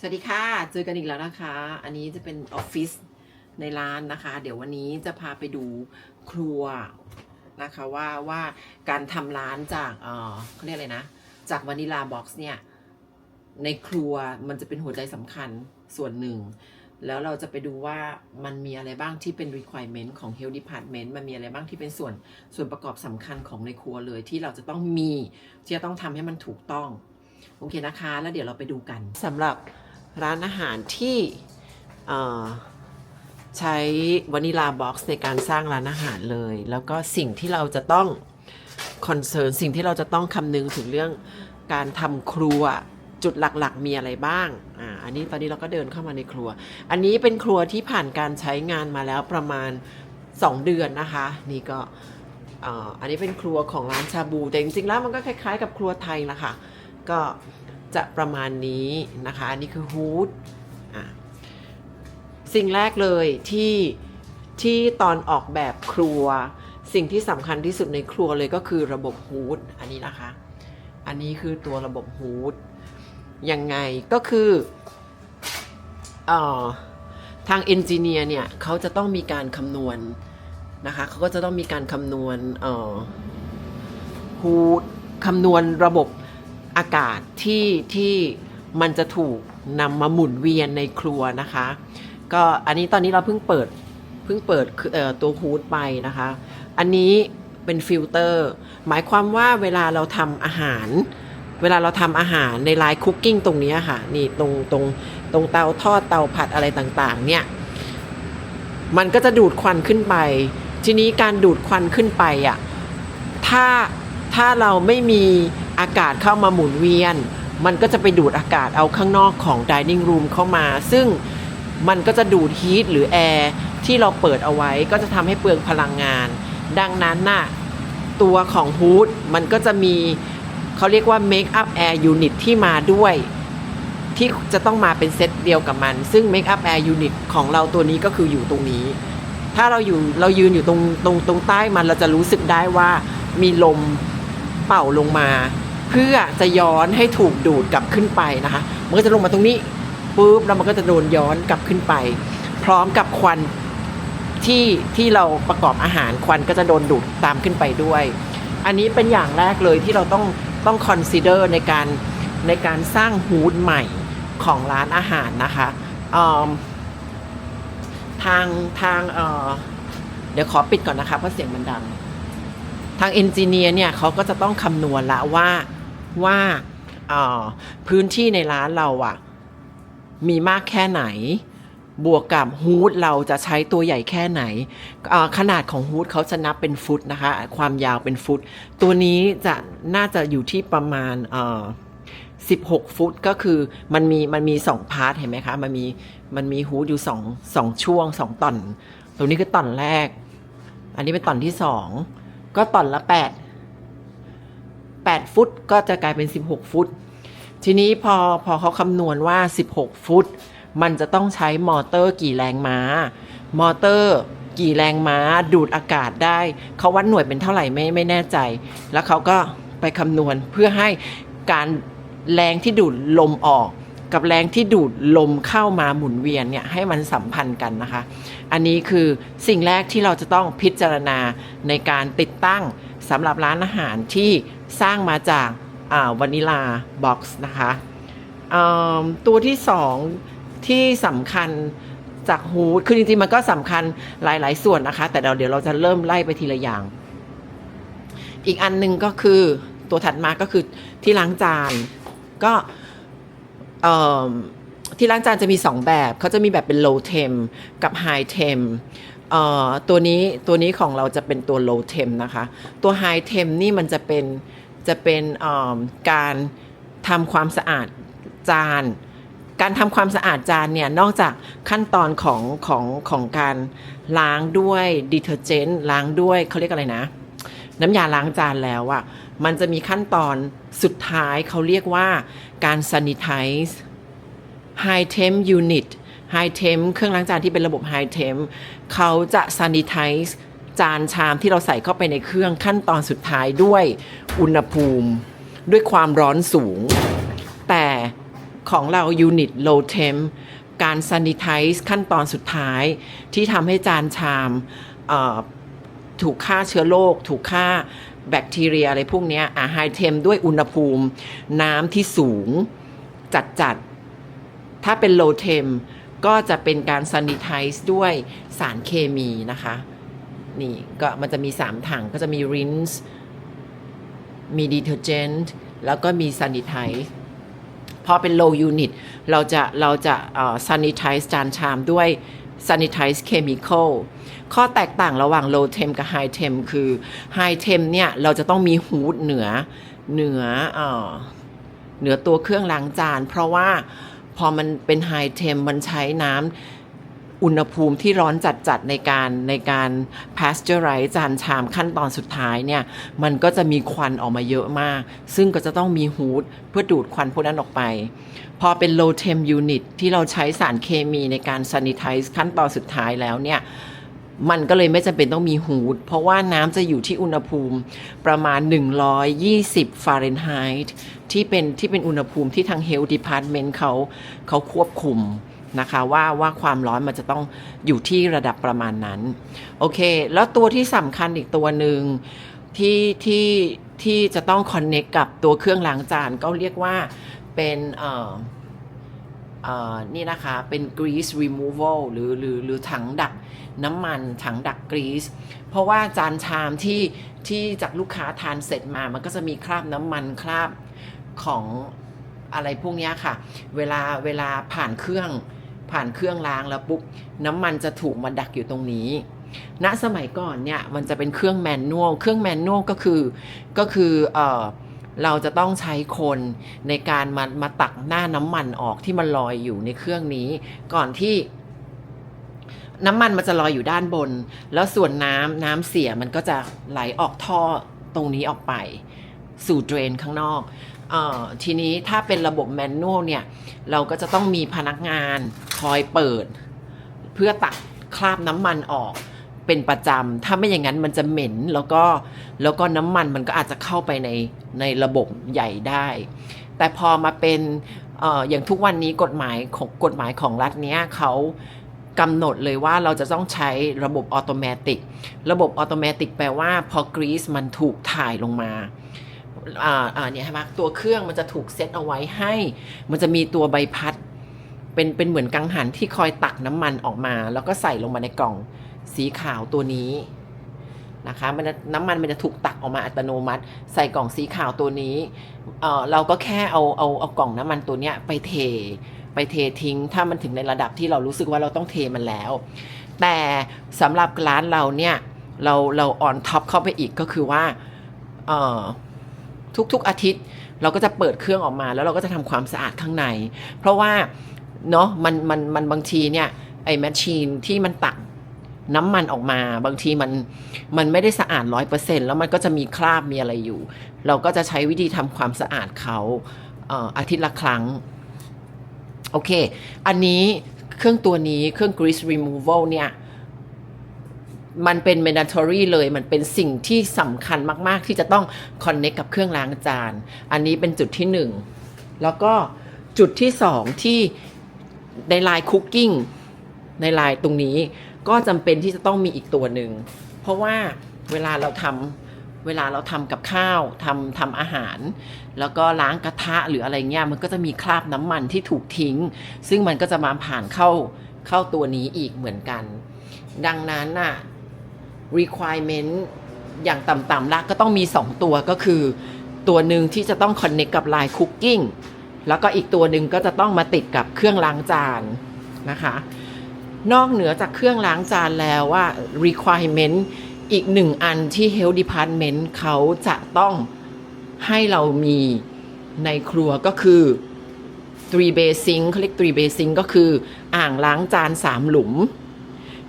สวัสดีค่ะ เจอกันอีกแล้วนะคะ อันนี้จะเป็นออฟฟิศในร้านนะคะ เดี๋ยววันนี้จะพาไปดูครัวนะคะว่าว่าการทำร้านจากเออเขาเรียกอะไรนะ จากวานิลาบ็อกซ์เนี่ย ในครัวมันจะเป็นหัวใจสำคัญส่วนหนึ่ง แล้วเราจะไปดูว่ามันมีอะไรบ้างที่เป็น requirement ของ health department มันมีอะไรบ้างที่เป็นส่วนส่วนประกอบสำคัญของในครัวเลยที่เราจะต้องมีที่จะต้องทำให้มันถูกต้องโอเคนะคะ แล้วเดี๋ยวเราไปดูกันสำหรับ ร้านอาหารที่ใช้วานิลาบ็อกซ์ในการสร้างร้านอาหารเลย แล้วก็สิ่งที่เราจะต้องคอนเซิร์นสิ่งที่เราจะต้องคำนึงถึงเรื่องการทำครัวจุดหลักๆ มีอะไรบ้าง อ่า อันนี้ตอนนี้เราก็เดินเข้ามาในครัว อันนี้เป็นครัวที่ผ่านการใช้งานมาแล้วประมาณ 2 เดือนนะคะ นี่ก็อ่อันนี้เป็นครัวของร้านชาบู แต่จริงๆแล้วมันก็คล้ายๆ กับครัวไทยละค่ะก็ จะประมาณนี้นะคะอันนี้คือฮูดสิ่งแรกเลยที่ที่ตอนออกแบบครัว สิ่งที่สำคัญที่สุดในครัวเลยก็คือระบบฮูดอันนี้นะคะ อันนี้คือตัวระบบฮูดยังไงก็คือออทางเอนจิเนียร์เนี่ยเขาจะต้องมีการคำนวณนะคะเขาก็จะต้องมีการคำนวณฮูดคำนวณระบบ อากาศที่ที่มันจะถูกนำมาหมุนเวียนในครัวนะคะ ก็อันนี้ตอนนี้เราเพิ่งเปิดเพิ่งเปิดตัวฮูดไปนะคะ อันนี้เป็นฟิลเตอร์ หมายความว่าเวลาเราทำอาหาร เวลาเราทำอาหารในไลน์คุกกิ้งตรงนี้ค่ะ นี่ตรงตรงตรงเตาทอดเตาผัดอะไรต่างๆ เนี่ย มันก็จะดูดควันขึ้นไป ทีนี้การดูดควันขึ้นไปอะถ้าถ้าเราไม่มี อากาศเข้ามาหมุนเวียน มันก็จะไปดูดอากาศเอาข้างนอกของ dining room เข้ามา ซึ่งมันก็จะดูดฮีทหรือแอร์ที่เราเปิดเอาไว้ก็จะทำให้เปลืองพลังงาน ดังนั้นน่ะตัวของฮูดมันก็จะมีเขาเรียกว่า make up air unit ที่มาด้วย ที่จะต้องมาเป็นเซตเดียวกับมัน ซึ่ง make up air unit ของเราตัวนี้ก็คืออยู่ตรงนี้ ถ้าเราอยู่เรายืนอยู่ตรงตรงตรงใต้มันเราจะรู้สึกได้ว่ามีลมเป่าลงมา เพื่อจะย้อนให้ถูกดูดกลับขึ้นไปนะคะมันก็จะลงมาตรงนี้ปุ๊บแล้วมันก็จะโดนย้อนกลับขึ้นไป พร้อมกับควันที่ที่เราประกอบอาหารควันก็จะโดนดูดตามขึ้นไปด้วย อันนี้เป็นอย่างแรกเลยที่เราต้องต้องคอนซีเดอร์ในการในการสร้างฮูดใหม่ของร้านอาหารนะคะทางทางเเดี๋ยวขอปิดก่อนนะคะเพราะเสียงมันดัง ทางเอนจิเนียร์เนี่ยเขาก็จะต้องคำนวณละว่า ว่าพื้นที่ในร้านเราอะมีมากแค่ไหน บวกกับฮูดเราจะใช้ตัวใหญ่แค่ไหน ขนาดของฮูดเขาจะนับเป็นฟุตนะคะ ความยาวเป็นฟุต ตัวนี้จะน่าจะอยู่ที่ประมาณ16 ฟุตก็คือมันมีมันมีสองพาร์ทเห็นไหมคะ มันมีมันมีฮูดอยู่สองสองช่วงสองตอนตัวนี้คือตอนแรก อันนี้เป็นตอนที่สองก็ตอนละแปดแปดฟุตก็จะกลายเป็นสิบหกฟุต ทีนี้พอพอเขาคำนวณว่าสิบหกฟุต มันจะต้องใช้มอเตอร์กี่แรงม้า มอเตอร์กี่แรงม้าดูดอากาศได้ เขาวัดหน่วยเป็นเท่าไหร่ไม่ไม่แน่ใจ แล้วเขาก็ไปคำนวณเพื่อให้การแรงที่ดูดลมออกกับแรงที่ดูดลมเข้ามาหมุนเวียนเนี่ยให้มันสัมพันธ์กันนะคะ อันนี้คือสิ่งแรกที่เราจะต้องพิจารณาในการติดตั้งสำหรับร้านอาหารที่ สร้างมาจากวานิลาบ็อกซ์นะคะตัวที่สองที่สำคัญจากฮูดคือจริงๆ มันก็สำคัญหลายๆ ส่วนนะคะ แต่เดี๋ยวเดี๋ยวเราจะเริ่มไล่ไปทีละอย่าง อีกอันหนึ่งก็คือตัวถัดมาก็คือที่ล้างจานก็ที่ล้างจานจะมี 2 แบบ เขาจะมีแบบเป็น low temp กับ high temp ตัวนี้ตัวนี้ของเราจะเป็นตัว low temp นะคะ ตัว high temp นี่มันจะเป็นจะเป็นการทำความสะอาดจาน การทำความสะอาดจานเนี่ย นอกจากขั้นตอนของของของการล้างด้วยดิเทอร์เจนต์ล้างด้วยเขาเรียกอะไรนะ น้ำยาล้างจานแล้วอะมันจะมีขั้นตอนสุดท้ายเขาเรียกว่าการ sanitize high temp unit high temp เครื่องล้างจานที่เป็นระบบ high temp เขาจะ sanitize จานชามที่เราใส่เข้าไปในเครื่องขั้นตอนสุดท้ายด้วยอุณหภูมิ ด้วยความร้อนสูง แต่ของเรา Unit Low Temp การ Sanitize ขั้นตอนสุดท้ายที่ทำให้จานชามถูกฆ่าเชื้อโรคถูกฆ่าแบคทีเรียอะไรพวกนี้อะ High Temp ด้วยอุณหภูมิน้ำที่สูงจัดๆถ้าเป็น Low Temp ก็จะเป็นการ Sanitize ด้วยสารเคมีนะคะ นี่ก็มันจะมี 3 ถังก็จะมี rinse มี detergent แล้วก็มี sanitize พอเป็น low unit เราจะเราจะเอ่อ sanitize จานชามด้วย sanitize chemical ข้อแตกต่างระหว่าง low temp กับ high temp คือ high temp เนี่ย เราจะต้องมีฮูดเหนือเหนืออเหนือตัวเครื่องล้างจาน เพราะว่า พอมันเป็นไฮเทมมันใช้น้ำอุณหภูมิที่ร้อนจัดๆในการในการ pasteurize จานชามขั้นตอนสุดท้ายเนี่ย มันก็จะมีควันออกมาเยอะมาก ซึ่งก็จะต้องมีฮูดเพื่อดูดควันพวกนั้นออกไป พอเป็น low temp unit ที่เราใช้สารเคมีในการ sanitize ขั้นตอนสุดท้ายแล้วเนี่ย มันก็เลยไม่จำเป็นต้องมีฮูด เพราะว่าน้ำจะอยู่ที่อุณหภูมิประมาณ 120 ฟาเรนไฮต์ที่เป็นที่เป็นอุณหภูมิที่ทาง Health Department เขาเขาควบคุมนะคะว่าว่าความร้อนมันจะต้องอยู่ที่ระดับประมาณนั้น โอเค แล้วตัวที่สำคัญอีกตัวหนึ่งที่ที่ที่จะต้อง connect กับตัวเครื่องล้างจานก็เรียกว่าเป็นเอ่อ นี่นะคะเป็น grease removal หรือหรือหรือถังดักน้ำมันถังดักกรีซเพราะว่าจานชามที่ที่จากลูกค้าทานเสร็จมามันก็จะมีคราบน้ำมันคราบของอะไรพวกนี้ค่ะ เวลาเวลาผ่านเครื่องผ่านเครื่องล้างแล้วปุ๊บน้ำมันจะถูกมาดักอยู่ตรงนี้ณสมัยก่อนเนี่ยมันจะเป็นเครื่องแมนนวลเครื่องแมนนวลก็คือก็คือเอ่อ เราจะต้องใช้คนในการมามาตักหน้าน้ำมันออกที่มันลอยอยู่ในเครื่องนี้ ก่อนที่น้ำมันมันจะลอยอยู่ด้านบน แล้วส่วนน้ำน้ำเสียมันก็จะไหลออกท่อตรงนี้ออกไป สู่เดรนข้างนอกออทีนี้ถ้าเป็นระบบแมนนวลเนี่ย เราก็จะต้องมีพนักงานคอยเปิด เพื่อตักคราบน้ำมันออก เป็นประจำ ถ้าไม่อย่างนั้นมันจะเหม็นแล้วก็แล้วก็น้ำมันมันก็อาจจะเข้าไปในในระบบใหญ่ได้ แต่พอมาเป็นเอออย่างทุกวันนี้กฎหมายของกฎหมายของรัฐเนี้ยเขากำหนดเลยว่าเราจะต้องใช้ระบบออโตเมติก ระบบออโตเมติกแปลว่าพอกรีซมันถูกถ่ายลงมาอ่าอ่าเนี่ยใช่ไหมตัวเครื่องมันจะถูกเซตเอาไว้ให้ มันจะมีตัวใบพัด เป็นเป็นเหมือนกังหันที่คอยตักน้ำมันออกมา แล้วก็ใส่ลงมาในกล่อง สีขาวตัวนี้นะคะมันน้ำมันมันจะถูกตักออกมาอัตโนมัติ ใส่กล่องสีขาวตัวนี้เออเราก็แค่เอาเอาเอากล่องน้ำมันตัวเนี้ยไปเท ไปเททิ้ง ถ้ามันถึงในระดับที่เรารู้สึกว่าเราต้องเทมันแล้ว แต่สำหรับร้านเราเนี่ยเราเราออนท็อปเข้าไปอีกก็คือว่าเออทุกๆอาทิตย์เราก็จะเปิดเครื่องออกมา แล้วเราก็จะทำความสะอาดข้างใน เพราะว่าเนาะมันมันมันบางทีเนี่ยไอ้แมชชีนที่มันตัก น้ำมันออกมา บางทีมันมันไม่ได้สะอาดร้อยเปอร์เซ็นแล้วมันก็จะมีคราบมีอะไรอยู่ เราก็จะใช้วิธีทำความสะอาดเขาเอออาทิตย์ละครั้ง โอเค อันนี้เครื่องตัวนี้เครื่อง grease removal เนี่ยมันเป็น mandatory เลย มันเป็นสิ่งที่สำคัญมาก ๆ ที่จะต้อง connect กับเครื่องล้างจาน อันนี้เป็นจุดที่หนึ่งแล้วก็จุดที่สองที่ในลายคุกกิ้งในลายตรงนี้ ก็จำเป็นที่จะต้องมีอีกตัวหนึ่ง เพราะว่าเวลาเราทำเวลาเราทำกับข้าวทำทำอาหาร แล้วก็ล้างกระทะหรืออะไรเงี้ยมันก็จะมีคราบน้ำมันที่ถูกทิ้ง ซึ่งมันก็จะมาผ่านเข้าเข้าตัวนี้อีกเหมือนกัน ดังนั้นน่ะ requirement อย่างต่ำๆละก็ต้องมี 2 ตัวก็คือ ตัวหนึ่งที่จะต้อง connect กับ Line Cooking แล้วก็อีกตัวหนึ่งก็จะต้องมาติดกับเครื่องล้างจานนะคะ นอกเหนือจากเครื่องล้างจานแล้วว่า requirement อีกหนึ่งอันที่ Health Department เขาจะต้องให้เรามีในครัวก็คือ three basin เขาเรียก three basin ก็คืออ่างล้างจานสามหลุม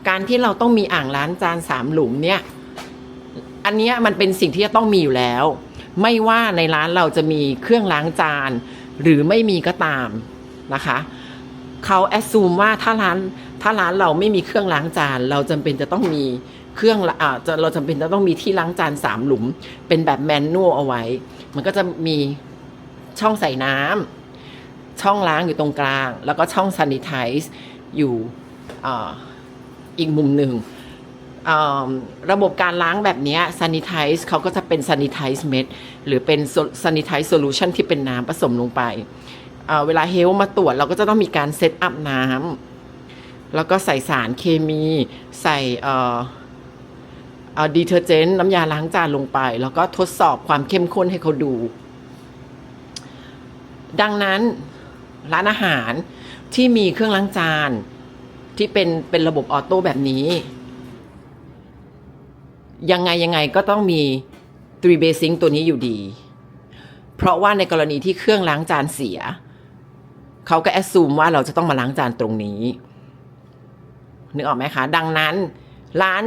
การที่เราต้องมีอ่างล้างจานสามหลุมเนี่ย อันนี้มันเป็นสิ่งที่จะต้องมีอยู่แล้ว ไม่ว่าในร้านเราจะมีเครื่องล้างจาน หรือไม่มีก็ตามนะคะ เขาแอ s ซูมว่าถ้าร้าน ถ้าร้านเราไม่มีเครื่องล้างจาน เราจำเป็นจะต้องมีเครื่องอ่าจะเราจำเป็นจะต้องมีที่ล้างจานสามหลุม เป็นแบบแมนนวลเอาไว้ มันก็จะมีช่องใส่น้ำช่องล้างอยู่ตรงกลาง แล้วก็ช่อง sanitize อยู่ออีกมุมหนึ่งระบบการล้างแบบนี้ย sanitize เขาก็จะเป็น sanitize med หรือเป็น so- sanitize solution ที่เป็นน้ำผสมลงไป เวลาเฮลมาตรวจเราก็จะต้องมีการเซตอัพน้ำ แล้วก็ใส่สารเคมี ใส่เอ่อเอ่อดีเทอร์เจนต์น้ำยาล้างจานลงไป แล้วก็ทดสอบความเข้มข้นให้เขาดู ดังนั้นร้านอาหารที่มีเครื่องล้างจานที่เป็นเป็นระบบออโต้แบบนี้ ยังไงยังไงก็ต้องมี three basing ตัวนี้อยู่ดี เพราะว่าในกรณีที่เครื่องล้างจานเสีย เขาก็แอดซูมว่าเราจะต้องมาล้างจานตรงนี้ นึกออกไหมคะ ดังนั้นร้าน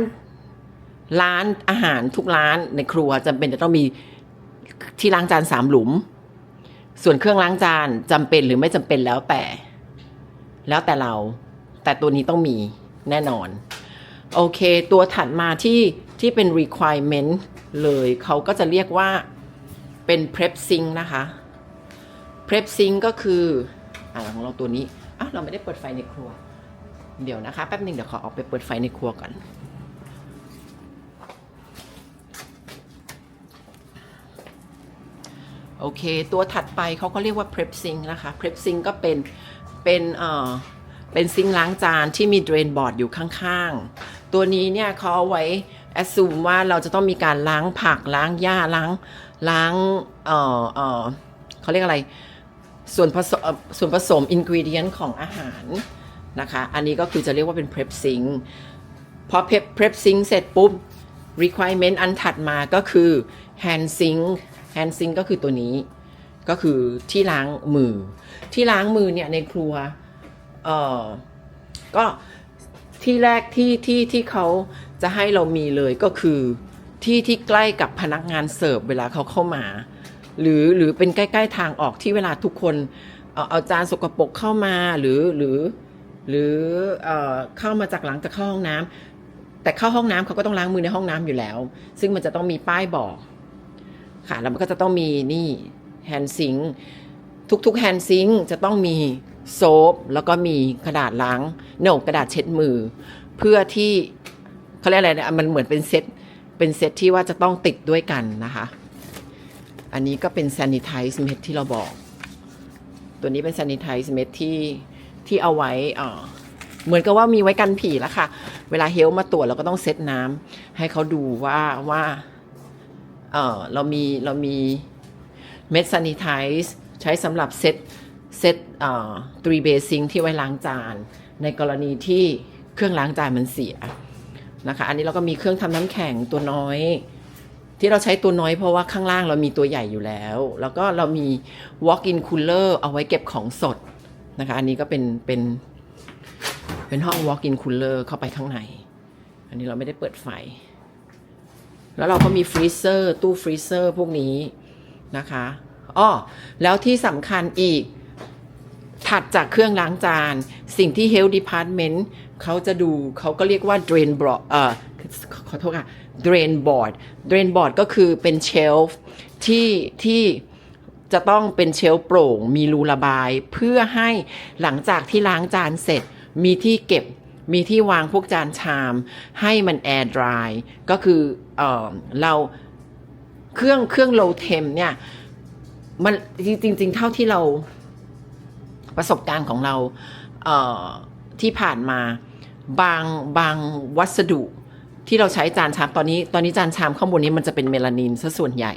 ร้านอาหารทุกร้านในครัวจำเป็นจะต้องมีที่ล้างจานสามหลุม ส่วนเครื่องล้างจานจำเป็นหรือไม่จำเป็นแล้วแต่ แล้วแต่เรา แต่ตัวนี้ต้องมีแน่นอน โอเค ตัวถัดมาที่ที่เป็น requirement เลยเขาก็จะเรียกว่าเป็น prep sink นะคะ prep sink ก็คืออ่าของเราตัวนี้อะเราไม่ได้เปิดไฟในครัว เดี๋ยวนะคะ แป๊บหนึ่งเดี๋ยวขอออกไปเปิดไฟในครัวก่อนโอเค ตัวถัดไปเขาก็เรียกว่า prep sink นะคะ prep sink ก็เป็น เป็นเอ่อเป็นซิงล้างจานที่มี drain board อยู่ข้างๆ ตัวนี้เนี่ยเขาเอาไว้ assume ว่าเราจะต้องมีการล้างผักล้างหญ้าล้างล้างเอ่อเอ่อเขาเรียกอะไร ส่วนผสมเอ่อส่วนผสม ingredient ของอาหาร นะคะ อันนี้ก็คือจะเรียกว่าเป็น prep sink พอ prep prep sink เสร็จปุ๊บ requirement อันถัดมาก็คือ hand sink hand sink ก็คือตัวนี้ ก็คือที่ล้างมือ ที่ล้างมือเนี่ยในครัว เอ่อ ก็ที่แรกที่ที่ที่เขาจะให้เรามีเลยก็คือที่ที่ใกล้กับพนักงานเสิร์ฟเวลาเขาเข้ามา หรือหรือเป็นใกล้ ๆ ทางออกที่เวลาทุกคนเอาเอาจานสกปรกเข้ามาหรือหรือ หรือเอเข้ามาจากหลังจากเข้าห้องน้ำแต่เข้าห้องน้ำเขาก็ต้องล้างมือในห้องน้ำอยู่แล้ว ซึ่งมันจะต้องมีป้ายบอกค่ะแล้วมันก็จะต้องมีนี่แฮนด์ซิงทุกๆแฮนด์ซิงจะต้องมีโซฟแล้วก็มีกระดาษล้างโนกระดาษเช็ดมือ เพื่อที่เขาเรียกอะไรเนี่ยมันเหมือนเป็นเซตเป็นเซตที่ว่าจะต้องติดด้วยกันนะคะ อันนี้ก็เป็น sanitize mat ที่เราบอก ตัวนี้เป็น sanitize mat ที่ ที่เอาไว้เหมือนกับว่ามีไว้กันผีแล้วค่ะ เวลาเฮลมาตรวจเราก็ต้องเซตน้ำให้เขาดูว่าว่าเออเรามีเรามีเม็ด sanitize ใช้สำหรับเซตเซตเอ่อ three basing ที่ไว้ล้างจาน ในกรณีที่เครื่องล้างจานมันเสียนะคะ อันนี้เราก็มีเครื่องทำน้ำแข็งตัวน้อย ที่เราใช้ตัวน้อยเพราะว่าข้างล่างเรามีตัวใหญ่อยู่แล้ว แล้วก็เรามี walk-in cooler เอาไว้เก็บของสด นะคะ อันนี้ก็เป็นเป็นเป็นห้อง walk-in cooler เข้าไปข้างใน อันนี้เราไม่ได้เปิดไฟ แล้วเราก็มีฟรีเซอร์ตู้ฟรีเซอร์พวกนี้นะคะอ้อแล้วที่สำคัญอีก ถัดจากเครื่องล้างจาน สิ่งที่ Health Department เขาจะดูเขาก็เรียกว่า drain board เอ่อขอโทษค่ะ drain board drain board ก็คือเป็นเชลฟ์ที่ที่ จะต้องเป็นเชลโปร่ง มีรูระบาย เพื่อให้หลังจากที่ล้างจานเสร็จ มีที่เก็บ มีที่วางพวกจานชาม ให้มันแอร์ดรายก็คือเออเราเครื่องเครื่อง low temp เนี่ยมันจริง ๆ เท่าที่เราประสบการณ์ของเราเอ่อที่ผ่านมาบางบางวัสดุ ที่เราใช้จานชามตอนนี้ ตอนนี้จานชามข้างบนนี้มันจะเป็นเมลานินซะส่วนใหญ่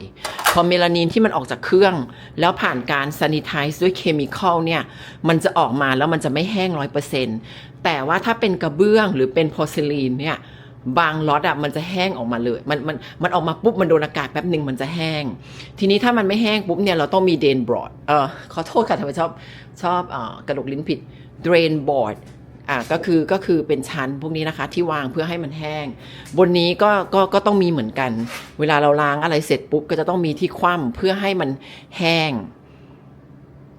พอเมลานินที่มันออกจากเครื่อง แล้วผ่านการซานิไทซ์ด้วยเคมีคอลเนี่ย มันจะออกมาแล้วมันจะไม่แห้งร้อยเปอร์เซ็นต์แต่ว่าถ้าเป็นกระเบื้องหรือเป็นพอซิลีนเนี่ยบางล็อตอะมันจะแห้งออกมาเลย มันมันมันออกมาปุ๊บมันโดนอากาศแป๊บหนึ่งมันจะแห้ง ทีนี้ถ้ามันไม่แห้งปุ๊บเนี่ยเราต้องมีเดนบอร์ดเออขอโทษค่ะทำไมชอบชอบเอ่อกระดกลิ้นผิด drain board อ่ อ่าก็คือก็คือเป็นชั้นพวกนี้นะคะที่วางเพื่อให้มันแห้ง บนนี้ก็ก็ก็ต้องมีเหมือนกัน เวลาเราล้างอะไรเสร็จปุ๊บก็จะต้องมีที่คว่ำเพื่อให้มันแห้ง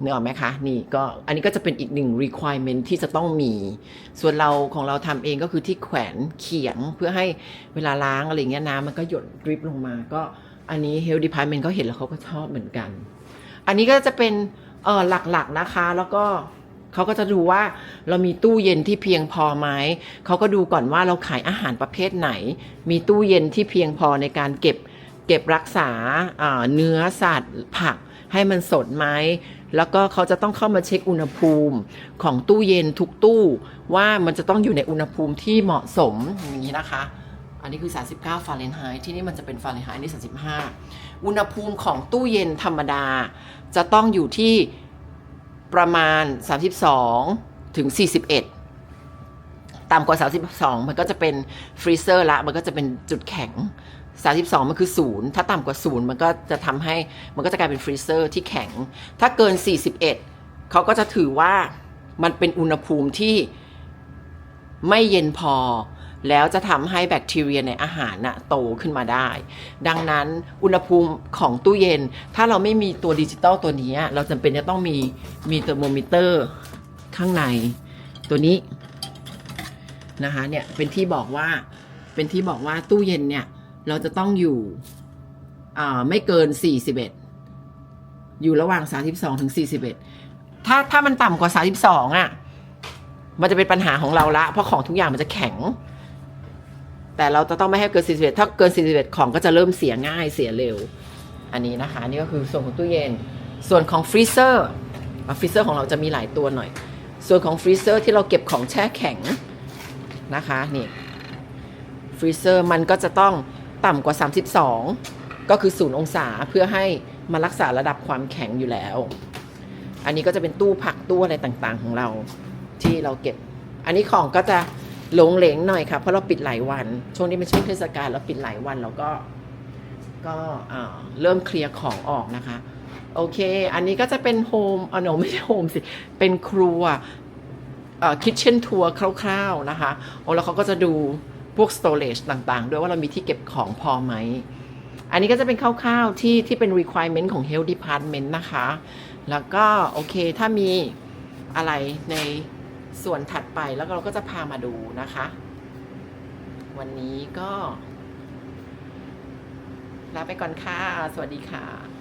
นึกออกไหมคะนี่ก็อันนี้ก็จะเป็นอีกหนึ่ง requirement ที่จะต้องมี ส่วนเราของเราทำเองก็คือที่แขวนเขียงเพื่อให้เวลาล้างอะไรเงี้ยน้ำมันก็หยดดริปลงมา ก็อันนี้ health department เขาเห็นแล้วเขาก็ชอบเหมือนกัน อันนี้ก็จะเป็นเออหลักๆนะคะแล้วก็ เขาก็จะดูว่าเรามีตู้เย็นที่เพียงพอไหมเขาก็ดูก่อนว่าเราขายอาหารประเภทไหน มีตู้เย็นที่เพียงพอในการเก็บเก็บรักษาเนื้อสัตว์ผักให้มันสดไหม แล้วก็เขาจะต้องเข้ามาเช็คอุณหภูมิของตู้เย็นทุกตู้ ว่ามันจะต้องอยู่ในอุณหภูมิที่เหมาะสมอย่างนี้นะคะ อันนี้คือ 39 ฟาเรนไฮต์ที่นี่มันจะเป็นฟาเรนไฮต์นี่ 35 อุณหภูมิของตู้เย็นธรรมดา จะต้องอยู่ที่ ประมาณ 32 ถึง 41 ต่ำกว่า 32 มันก็จะเป็นฟรีเซอร์ละ มันก็จะเป็นจุดแข็ง 32 มันคือ 0 ถ้าต่ำกว่า 0 มันก็จะทำให้ มันก็จะกลายเป็นฟรีเซอร์ที่แข็ง ถ้าเกิน 41 เขาก็จะถือว่ามันเป็นอุณหภูมิที่ไม่เย็นพอ แล้วจะทำให้แบคทีเรียในอาหารน่ะโตขึ้นมาได้ ดังนั้นอุณหภูมิของตู้เย็น ถ้าเราไม่มีตัวดิจิตอลตัวนี้ เราจำเป็นจะต้องมีมีเทอร์โมมิเตอร์ข้างในตัวนี้นะคะเนี่ยเป็นที่บอกว่าเป็นที่บอกว่าตู้เย็นเนี่ยเราจะต้องอยู่ไม่เกิน 41 อยู่ระหว่าง 32ถึง41 ถ้าถ้ามันต่ำกว่า 32อะ มันจะเป็นปัญหาของเราละ เพราะของทุกอย่างมันจะแข็ง แต่เราจะต้องไม่ให้เกิน 41 ถ้าเกิน 41 ของก็จะเริ่มเสียง่ายเสียเร็ว อันนี้นะคะ นี่ก็คือส่วนของตู้เย็น ส่วนของฟรีเซอร์ฟรีเซอร์ของเราจะมีหลายตัวหน่อย ส่วนของฟรีเซอร์ที่เราเก็บของแช่แข็งนะคะนี่ฟรีเซอร์มันก็จะต้องต่ำกว่า 32 ก็คือ 0 องศาเพื่อให้มารักษาระดับความแข็งอยู่แล้ว อันนี้ก็จะเป็นตู้ผักตู้อะไรต่างๆของเราที่เราเก็บ อันนี้ของก็จะ หลงเหลงหน่อยค่ะ เพราะเราปิดหลายวัน ช่วงนี้เป็นช่วงเทศกาลเราปิดหลายวันเราก็ก็เริ่มเคลียร์ของออกนะคะ โอเค อันนี้ก็จะเป็นโฮมอ๋อโนไม่ใช่โฮมสิ เป็นครัวคิทเช่นทัวร์คร่าวๆนะคะโอ้แล้วเขาก็จะดูพวก storage ต่าง ๆ ด้วยว่าเรามีที่เก็บของพอไหม อันนี้ก็จะเป็นคร่าวๆที่ที่เป็น requirement ของ health department นะคะ แล้วก็โอเคถ้ามีอะไรใน ส่วนถัดไปแล้วเราก็จะพามาดูนะคะ วันนี้ก็ลาไปก่อนค่ะ สวัสดีค่ะ